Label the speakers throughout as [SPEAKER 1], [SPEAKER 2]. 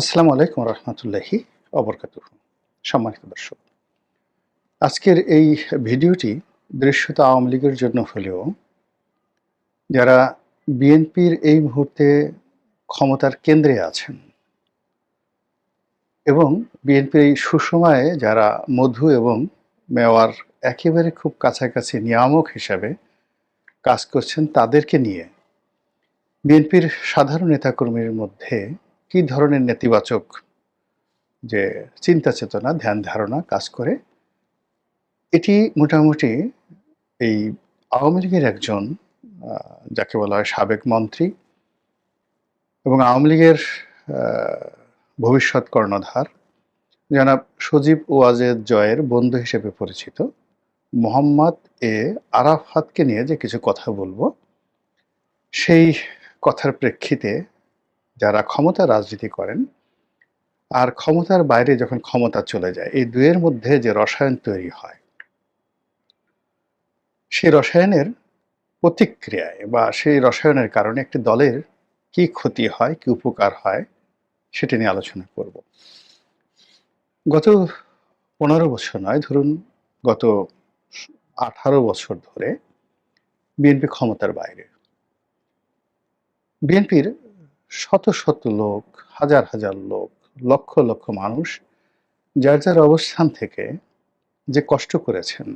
[SPEAKER 1] আসসালামু আলাইকুম রহমতুল্লাহি অবরকাত সম্মানিত দর্শক, আজকের এই ভিডিওটি দৃশ্যত আওয়ামী লীগের জন্য হলেও যারা বিএনপির এই মুহূর্তে ক্ষমতার কেন্দ্রে আছেন এবং বিএনপির এই সুসময়ে যারা মধু এবং মেওয়ার একেবারে খুব কাছাকাছি নিয়ামক হিসাবে কাজ করছেন, তাদেরকে নিয়ে বিএনপির সাধারণ নেতাকর্মীর মধ্যে কি ধরনের নেতিবাচক যে চিন্তা চেতনা, ধ্যান ধারণা কাজ করে? এটি মোটামুটি এই আওয়ামী লীগের একজন যাকে বলা হয় সাবেক মন্ত্রী এবং আওয়ামী লীগের ভবিষ্যৎ কর্ণধার, জনাব সজীব ওয়াজেদ জয়ের বন্ধু হিসেবে পরিচিত, মোহাম্মদ এ আরাফাতকে নিয়ে যে কিছু কথা বলব, সেই কথার প্রেক্ষিতে যারা ক্ষমতা রাজনীতি করেন আর ক্ষমতার বাইরে যখন ক্ষমতা চলে যায়, এই দুয়ের মধ্যে যে রসায়ন তৈরি হয়, সেই রসায়নের প্রতিক্রিয়ায় বা সেই রসায়নের কারণে একটি দলের কি ক্ষতি হয়, কি উপকার হয়, সেটা নিয়ে আলোচনা করব। গত পনেরো বছর নয়, ধরুন গত আঠারো বছর ধরে বিএনপি ক্ষমতার বাইরে। বিএনপির শত শত লোক, হাজার হাজার লোক, লক্ষ লক্ষ মানুষ যার যার অবস্থান থেকে যে কষ্ট করেছেন।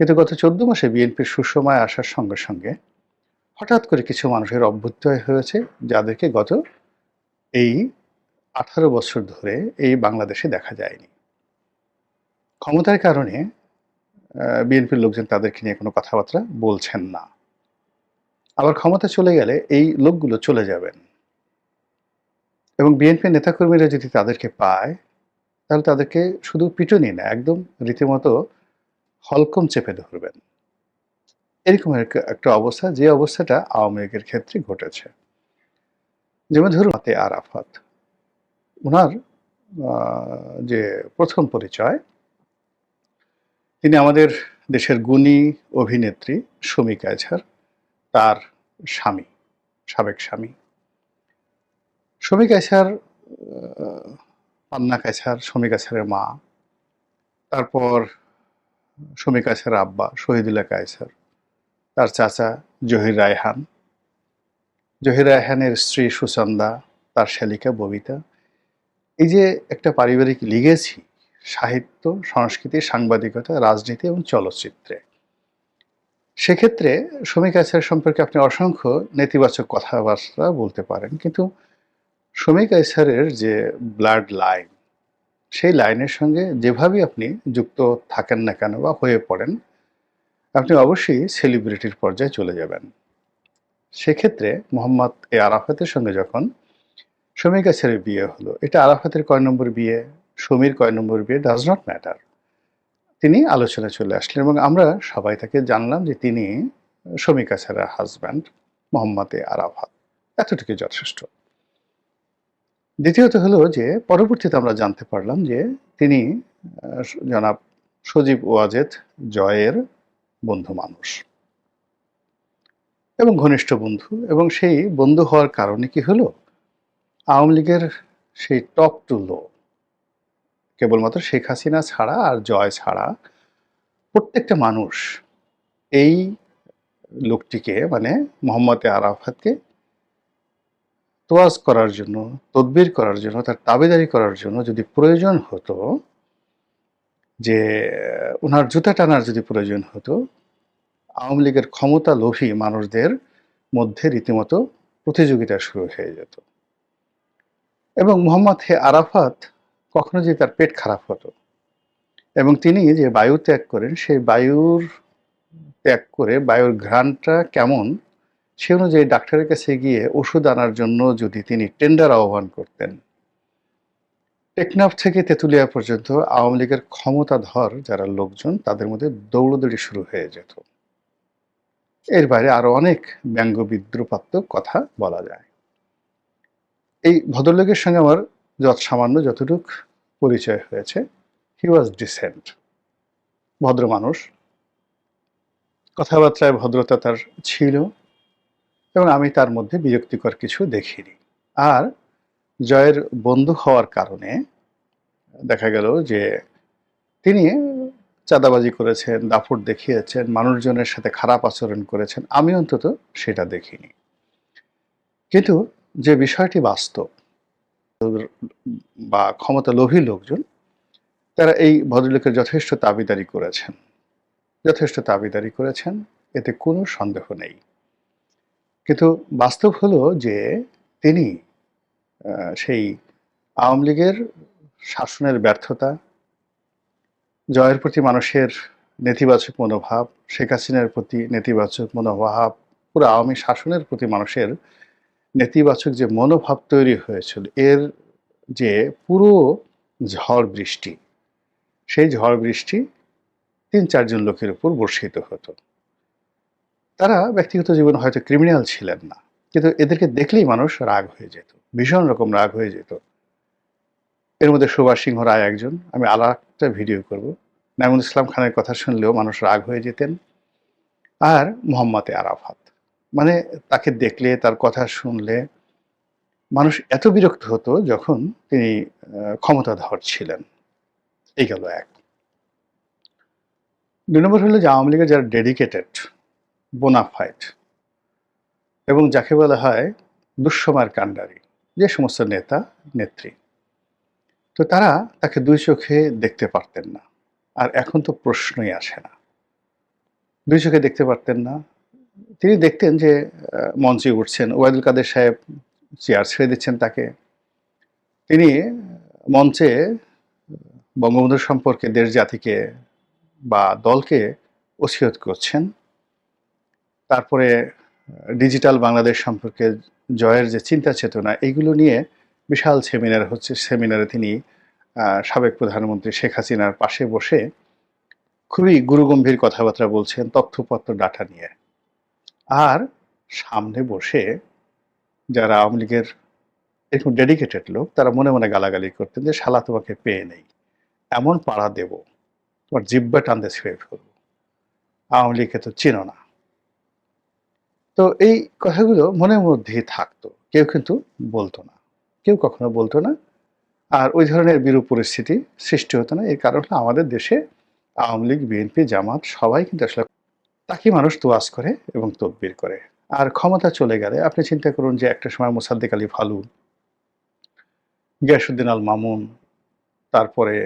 [SPEAKER 1] কিন্তু গত চোদ্দ মাসে বিএনপির সুসময় আসার সঙ্গে সঙ্গে হঠাৎ করে কিছু মানুষের অভ্যুদয় হয়েছে যাদেরকে গত এই আঠারো বছর ধরে এই বাংলাদেশে দেখা যায়নি। ক্ষমতার কারণে বিএনপির লোকজন তাদেরকে নিয়ে কোনো কথাবার্তা বলছেন না। আবার ক্ষমতা চলে গেলে এই লোকগুলো চলে যাবেন। এবং বিএনপি নেতাকর্মীরা যদি তাদেরকে পায়, তাহলে তাদেরকে শুধু পিটুনি না, একদম রীতিমতো হলকম চেপে ধরবেন। এরকম এক- একটা অবস্থা, যে অবস্থাটা আওয়ামী লীগের ক্ষেত্রে ঘটেছে। যেমন ধরুন, হাতে আরাফাত। ওনার যে প্রথম পরিচয়, তিনি আমাদের দেশের গুণী অভিনেত্রী সুমিকা এছাড় তার স্বামী, সাবেক স্বামী। শ্রমিক আছার পান্না কাছার শ্রমিক আছারের মা। তারপর শ্রমিক আছার আব্বা, শহীদুল্লাহ কায়সার। তার চাচা জহির রায়হান। জহির রায়হানের স্ত্রী সুচন্দা, তার শালিকা ববিতা। এই যে একটা পারিবারিক লিগেছি, সাহিত্য, সংস্কৃতি, সাংবাদিকতা, রাজনীতি এবং চলচ্চিত্রে। সেক্ষেত্রে শ্রমিক আচার সম্পর্কে আপনি অসংখ্য নেতিবাচক কথাবার্তা বলতে পারেন, কিন্তু শ্রমিক আইসারের যে ব্লাড লাইন, সেই লাইনের সঙ্গে যেভাবে আপনি যুক্ত থাকেন না কেন বা হয়ে পড়েন, আপনি অবশ্যই সেলিব্রিটির পর্যায়ে চলে যাবেন। সেক্ষেত্রে মোহাম্মদ এ আরাফাতের সঙ্গে যখন শ্রমিক আচারের বিয়ে হলো, এটা আরাফাতের কয় নম্বর বিয়ে? সমীর কয় নম্বর বিয়ে? ডাজ নট ম্যাটার তিনি আলোচনা চলে আসলেন এবং আমরা সবাই তাকে জানলাম যে তিনি শমিকা আছারের হাজব্যান্ড মোহাম্মদ এ আরাফাত। এতটুকু যথেষ্ট। দ্বিতীয়ত হলো যে, পরবর্তীতে আমরা জানতে পারলাম যে তিনি জনাব সজীব ওয়াজেদ জয়ের বন্ধু মানুষ এবং ঘনিষ্ঠ বন্ধু এবং সেই বন্ধু হওয়ার কারণে কি হলো? আওয়ামী লীগের সেই টপ টু লো কেবলমাত্র শেখ হাসিনা ছাড়া আর জয় ছাড়া প্রত্যেকটা মানুষ এই লোকটিকে মানে মোহাম্মদ আরাফাতকে তোয়াজ করার জন্য, তদবির করার জন্য, তার তাবেদারি করার জন্য যদি প্রয়োজন হতো, যে ওনার জুতা টানার যদি প্রয়োজন হতো, আওয়ামী লীগের ক্ষমতা লোভী মানুষদের মধ্যে রীতিমতো প্রতিযোগিতা শুরু হয়ে যেত। এবং মোহাম্মদ হে আরাফাত কখনো যদি তার পেট খারাপ হতো এবং তিনি যে বায়ু ত্যাগ করেন, সেই বায়ুর ত্যাগ করে বায়ুর ঘ্রাণটা কেমন, সে অনুযায়ী ডাক্তারের কাছে গিয়ে ওষুধ আনার জন্য যদি তিনি টেন্ডার আহ্বান করতেন, টেকনাফ থেকে তেঁতুলিয়া পর্যন্ত আওয়ামী লীগের ক্ষমতাধর যারা লোকজন, তাদের মধ্যে দৌড়দৌড়ি শুরু হয়ে যেত। এর বাইরে আরও অনেক ব্যঙ্গ বিদ্রুপাত্মক কথা বলা যায়। এই ভদ্রলোকের সঙ্গে আমার যত সামান্য যতটুক পরিচয় হয়েছে। হি ওয়াজ ডিসেন্ট ভদ্র মানুষ। কথাবার্তায় ভদ্রতা তার ছিল এবং আমি তার মধ্যে বিরক্তিকর কিছু দেখিনি। আর জয়ের বন্ধু হওয়ার কারণে দেখা গেল যে তিনি চাঁদাবাজি করেছেন দাপট দেখিয়েছেন, মানুষজনের সাথে খারাপ আচরণ করেছেন। আমি অন্তত সেটা দেখিনি। কিন্তু যে বিষয়টি বাস্তব বা ক্ষমতা লোভী লোকজন, তারা এই ভদ্রলোকের যথেষ্ট দাবিদারি করেছেন। যথেষ্ট দাবিদারি করেছেন, এতে কোনো সন্দেহ নেই। কিন্তু বাস্তব হলো যে তিনি সেই আওয়ামী লীগের শাসনের ব্যর্থতা, জয়ের প্রতি মানুষের নেতিবাচক মনোভাব, শেখ হাসিনার প্রতি নেতিবাচক মনোভাব, পুরো আওয়ামী শাসনের প্রতি মানুষের নেতিবাচক যে মনোভাব তৈরি হয়েছিল, এর যে পুরো ঝড় বৃষ্টি, সেই ঝড় বৃষ্টি তিন চারজন লোকের উপর বর্ষিত হতো। তারা ব্যক্তিগত জীবনে হয়তো ক্রিমিনাল ছিলেন না, কিন্তু এদেরকে দেখলেই মানুষ রাগ হয়ে যেত, ভীষণ রকম রাগ হয়ে যেত। এর মধ্যে সুভাষ সিংহ রায় একজন, আমি আর একটা ভিডিও করব। নাইমুল ইসলাম খানের কথা শুনলেও মানুষ রাগ হয়ে যেতেন। আর মোহাম্মদ আরাফাত। মানে তাকে দেখলে, তার কথা শুনলে, মানুষ এত বিরক্ত হতো যখন তিনি ক্ষমতাধর ছিলেন। এই গেল এক। দুই নম্বর হলো যে আওয়ামী লীগের যারা ডেডিকেটেড বোনাফাইড এবং যাকে বলা হয় দুঃসময়ের কাণ্ডারি, যে সমস্ত নেতা, নেত্রী, তো তারা তাকে দুই চোখে দেখতে পারতেন না। আর এখন তো প্রশ্নই আসে না। দুই চোখে দেখতে পারতেন না তিনি দেখতেন যে মঞ্চে উঠছেন ওয়াইদুল কাদের সাহেব চেয়ার ছেড়ে দিচ্ছেন তাকে। তিনি মঞ্চে বঙ্গবন্ধু সম্পর্কে দেশ জাতিকে বা দলকে ওসিয়ত করছেন। তারপরে ডিজিটাল বাংলাদেশ সম্পর্কে জয়ের যে চিন্তা চেতনা এইগুলো নিয়ে বিশাল সেমিনার হচ্ছে। সেমিনারে তিনি সাবেক প্রধানমন্ত্রী শেখ হাসিনার পাশে বসে খুবই গুরুগম্ভীর কথাবার্তা বলছেন, তথ্যপত্র, ডাটা নিয়ে। আর সামনে বসে যারা আওয়ামী লীগের এরকম ডেডিকেটেড লোক, তারা মনে মনে গালাগালি করতেন যে, শালা, তোমাকে পেয়ে নেই। এমন পাড়া দেব, তোমার জিব্বা টানতে ছেড়ে ফেলব আওয়ামী লীগকে তো চিনো না। তো এই কথাগুলো মনের মধ্যেই থাকতো। কেউ কিন্তু বলতো না। কেউ কখনো বলতো না। আর ওই ধরনের বিরূপ পরিস্থিতি সৃষ্টি হতো না। এর কারণ হলো আমাদের দেশে আওয়ামী লীগ, বিএনপি, জামাত সবাই কিন্তু আসলে তাকে মানুষ তোয়াজ করে এবং তদবির করে। আর ক্ষমতা চলে গেলে আপনি চিন্তা করুন যে একটা সময় মোসাদ্দেক আলী ফালু গিয়াসুদ্দিন আল মামুন, তারপরে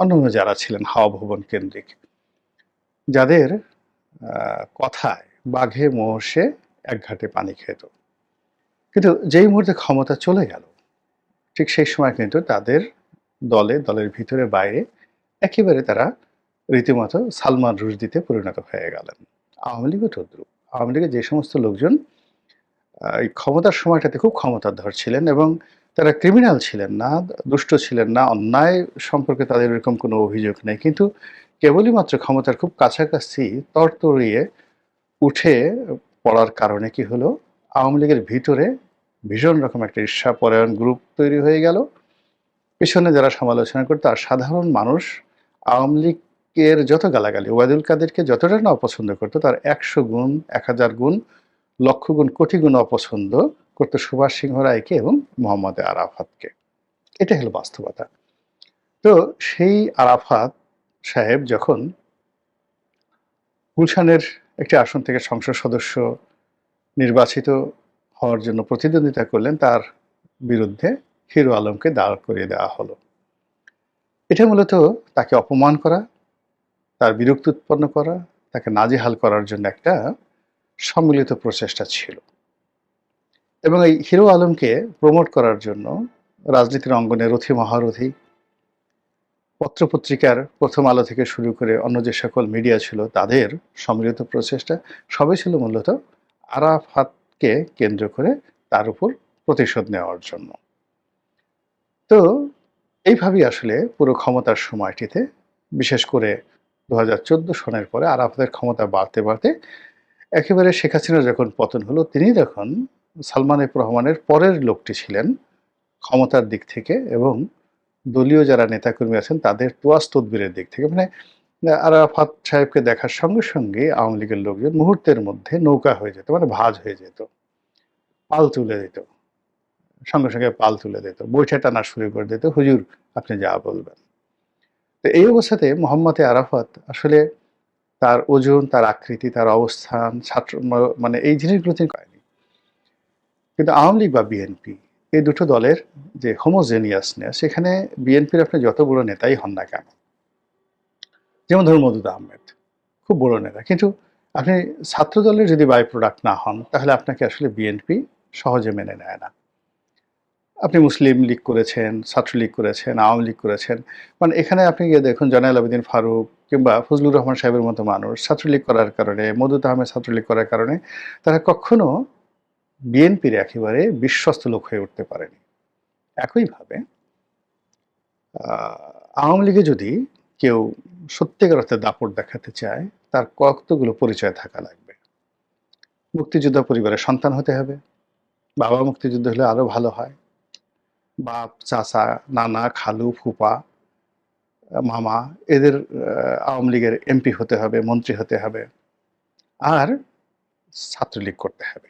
[SPEAKER 1] অন্যান্য যারা ছিলেন হাওয়া ভবন কেন্দ্রিক, যাদের কথায় বাঘে মহসে এক ঘাটে পানি খেত। কিন্তু যেই মুহূর্তে ক্ষমতা চলে গেল, ঠিক সেই সময় কিন্তু তাদের দলে, দলের ভিতরে বাইরে একেবারে তারা রীতিমতো সালমান রুশদিতে পরিণত হয়ে গেলেন। আওয়ামী লীগও তদ্রুপ। আওয়ামী লীগের যে সমস্ত লোকজন এই ক্ষমতার সময়টাতে খুব ক্ষমতাধর ছিলেন এবং তারা ক্রিমিনাল ছিলেন না, দুষ্ট ছিলেন না, অন্যায় সম্পর্কে তাদের এরকম কোনো অভিযোগ নেই। কিন্তু কেবলই মাত্র ক্ষমতার খুব কাছাকাছি তরতরিয়ে উঠে পড়ার কারণে কি হলো? আওয়ামী লীগের ভিতরে ভীষণ রকম একটা ঈর্ষাপরায়ণ গ্রুপ তৈরি হয়ে গেল। পিছনে যারা সমালোচনা করতো, আর সাধারণ মানুষ আওয়ামী লীগের যত গালাগালি, ওবায়দুল কাদেরকে যতটা না অপছন্দ করতো, তার একশো গুণ, এক হাজার গুণ, লক্ষ গুণ, কোটি গুণ অপছন্দ করতো সুভাষ সিংহ রায়কে এবং মোহাম্মদ আরাফাতকে। এটা হলো বাস্তবতা। তো সেই আরাফাত সাহেব যখন গুলশানের একটি আসন থেকে সংসদ সদস্য নির্বাচিত হওয়ার জন্য প্রতিদ্বন্দ্বিতা করলেন, তার বিরুদ্ধে হিরো আলমকে দাঁড় করিয়ে দেওয়া হলো। এটা মূলত তাকে অপমান করা তার বিরক্তি উৎপন্ন করা, তাকে নাজেহাল করার জন্য একটা সম্মিলিত প্রচেষ্টা ছিল। এবং এই হিরো আলমকে প্রমোট করার জন্য রাজনীতির অঙ্গনে রথী মহারথী, পত্রপত্রিকার প্রথম আলো থেকে শুরু করে অন্য যে সকল মিডিয়া ছিল, তাদের সম্মিলিত প্রচেষ্টা, সবই ছিল মূলত আরাফাতকে কেন্দ্র করে তার উপর প্রতিশোধ নেওয়ার জন্য। তো, এইভাবেই আসলে পুরো ক্ষমতার সময়টিতে, বিশেষ করে দু হাজার চোদ্দ সনের পরে আরাফাতের ক্ষমতা বাড়তে বাড়তে একেবারে শেখ হাসিনা যখন পতন হলো, তিনি তখন সালমান এফ রহমানের পরের লোকটি ছিলেন ক্ষমতার দিক থেকে এবং দলীয় যারা নেতাকর্মী আছেন, তাদের তোয়াজ তদবিরের দিক থেকে মানে আরাফাত সাহেবকে দেখার সঙ্গে সঙ্গে আওয়ামী লীগের লোকজন মুহূর্তের মধ্যে নৌকা হয়ে যেত মানে ভাজ হয়ে যেত, পাল তুলে দিত, সঙ্গে সঙ্গে পাল তুলে দিত, বৈঠা টানা শুরু করে দিত। হুজুর, আপনি যা বলবেন। তো এই অবস্থাতে মোহাম্মদ আরাফাত আসলে তার ওজন, তার আকৃতি, তার অবস্থান, ছাত্র মানে এই জিনিসগুলো তিনি করেনি কিন্তু আওয়ামী লীগ বা বিএনপি, এই দুটো দলের যে হোমোজেনিয়াসনেস সেখানে বিএনপির আপনি যত বড় নেতাই হন না কেন? যেমন ধরুন মদুদ আহমেদ, খুব বড় নেতা। কিন্তু আপনি ছাত্র দলের যদি বাই প্রোডাক্ট না হন, তাহলে আপনাকে আসলে বিএনপি সহজে মেনে নেয় না। আপনি মুসলিম লীগ করেছেন, ছাত্রলীগ করেছেন, আওয়ামী লীগ করেছেন মানে এখানে আপনি গিয়ে দেখুন জনাল আবেদিন ফারুক কিংবা ফজলুর রহমান সাহেবের মতো মানুষ ছাত্রলীগ করার কারণে মদুদ আহমেদ ছাত্রলীগ করার কারণে, তারা কখনো বিএনপির একেবারে বিশ্বস্ত লোক হয়ে উঠতে পারেনি। একইভাবে আওয়ামী লীগে যদি কেউ সত্যিকার অর্থে দাপট দেখাতে চায়, তার কতগুলো পরিচয় থাকা লাগবে? মুক্তিযোদ্ধা পরিবারের সন্তান হতে হবে, বাবা মুক্তিযুদ্ধ হলে আরও ভালো হয়। বাপ, চাচা, নানা, খালু, ফুপা, মামা এদের আওয়ামী লীগের এমপি হতে হবে, মন্ত্রী হতে হবে আর ছাত্রলীগ করতে হবে।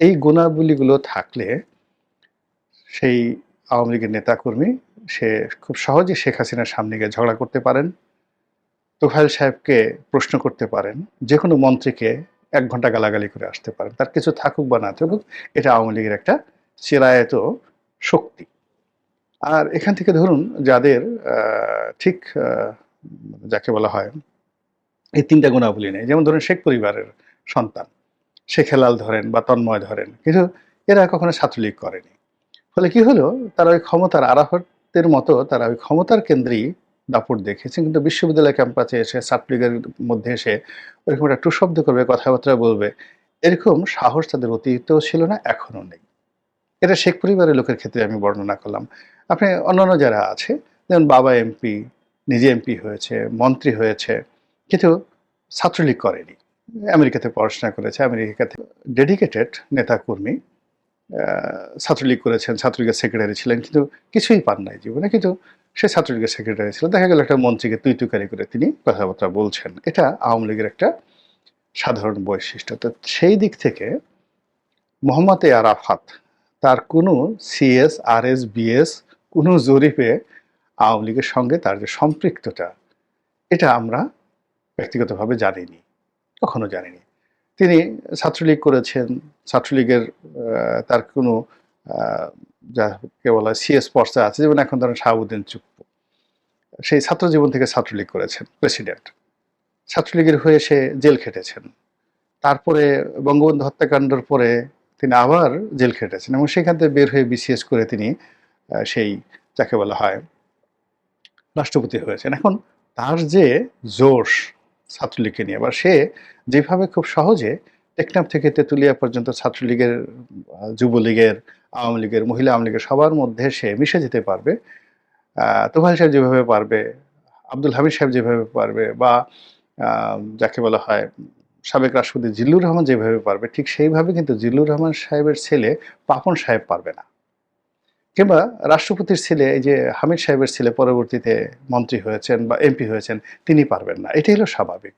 [SPEAKER 1] এই গুণাবলীগুলো থাকলে সেই আওয়ামী লীগের নেতাকর্মী সে খুব সহজে শেখ হাসিনার সামনে গিয়ে ঝগড়া করতে পারেন তোফাইল সাহেবকে প্রশ্ন করতে পারেন যে কোনো মন্ত্রীকে এক ঘণ্টা গালাগালি করে আসতে পারেন, তার কিছু থাকুক বা না থাকুক, এটা আওয়ামী লীগের একটা চিরায়ত শক্তি। আর এখান থেকে ধরুন যাদের ঠিক যাকে বলা হয়, এই তিনটা গুণাবলী নেই। যেমন ধরুন শেখ পরিবারের সন্তান, শেখ হেলাল ধরেন বা তন্ময় ধরেন, কিন্তু এরা কখনো ছাত্রলীগ করেনি। ফলে কি হলো? তারা ওই ক্ষমতার আরাফতের মতো, তারা ওই ক্ষমতার কেন্দ্রেই দাপট দেখেছে কিন্তু বিশ্ববিদ্যালয় ক্যাম্পাসে এসে, ছাত্রলীগের মধ্যে এসে ওইরকম একটা টু শব্দ করবে, কথাবার্তা বলবে, এরকম সাহস তাদের অতীতেও ছিল না, এখনও নেই। এটা শেখ পরিবারের লোকের ক্ষেত্রে আমি বর্ণনা করলাম। আপনি অন্যান্য যারা আছে, যেমন বাবা এমপি, নিজে এমপি হয়েছে, মন্ত্রী হয়েছে, কিন্তু ছাত্রলীগ করেনি। আমেরিকাতে পড়াশোনা করেছে, আমেরিকাতে ডেডিকেটেড নেতাকর্মী ছাত্রলীগ করেছেন, ছাত্রলীগের সেক্রেটারি ছিলেন, কিন্তু কিছুই পান নাই জীবনে, কিন্তু সে ছাত্রলীগের সেক্রেটারি ছিল। দেখা গেল একটা মন্ত্রীকে তুই তুকারি করে তিনি কথাবার্তা বলছেন। এটা আওয়ামী লীগের একটা সাধারণ বৈশিষ্ট্য। তো সেই দিক থেকে মোহাম্মদ এ আরাফাত তার কোনো সিএস আর এস বিএস কোনো জরিপে আওয়ামী লীগের সঙ্গে তার যে সম্পৃক্ততা, এটা আমরা ব্যক্তিগতভাবে জানিনি, কখনো জানিনি। তিনি ছাত্রলীগ করেছেন, ছাত্রলীগের তার কোনো যাকে বলা সিএস পর্চা আছে, যেমন এখন ধরেন শাহাবুদ্দিন চুপ্পু। সেই ছাত্র জীবন থেকে ছাত্রলীগ করেছেন, প্রেসিডেন্ট। ছাত্রলীগের হয়ে সে জেল খেটেছেন। তারপরে বঙ্গবন্ধু হত্যাকাণ্ডের পরে তিনি আবার জেল খেটেছেন এবং সেখান থেকে বের হয়ে বিসিএস করে তিনি সেই যাকে বলা হয় রাষ্ট্রপতি হয়েছেন। এখন তার যে জোশ ছাত্রলীগকে নিয়ে বা সে যেভাবে খুব সহজে টেকনাফ থেকে তেঁতুলিয়া পর্যন্ত ছাত্রলীগের যুবলীগের আওয়ামী লীগের মহিলা আওয়ামী লীগের সবার মধ্যে সে মিশে যেতে পারবে আহ, তোফাইল সাহেব যেভাবে পারবে আব্দুল হামিদ সাহেব যেভাবে পারবে বা যাকে বলা হয় সাবেক রাষ্ট্রপতি জিল্লুর রহমান যেভাবে পারবে, ঠিক সেইভাবে কিন্তু জিল্লুর রহমান সাহেবের ছেলে পাপন সাহেব পারবে না। কিংবা রাষ্ট্রপতির ছেলে এই যে হামিদ সাহেবের ছেলে পরবর্তীতে মন্ত্রী হয়েছেন বা এমপি হয়েছেন, তিনি পারবেন না। এটাই হলো স্বাভাবিক।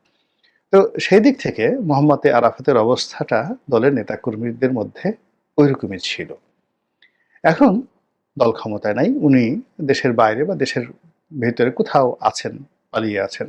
[SPEAKER 1] তো সেই দিক থেকে মোহাম্মদ আরাফাতের অবস্থাটা দলের নেতাকর্মীদের মধ্যে ওইরকমই ছিল। এখন দল ক্ষমতায় নাই, উনি দেশের বাইরে বা দেশের ভেতরে কোথাও আছেন, পালিয়ে আছেন।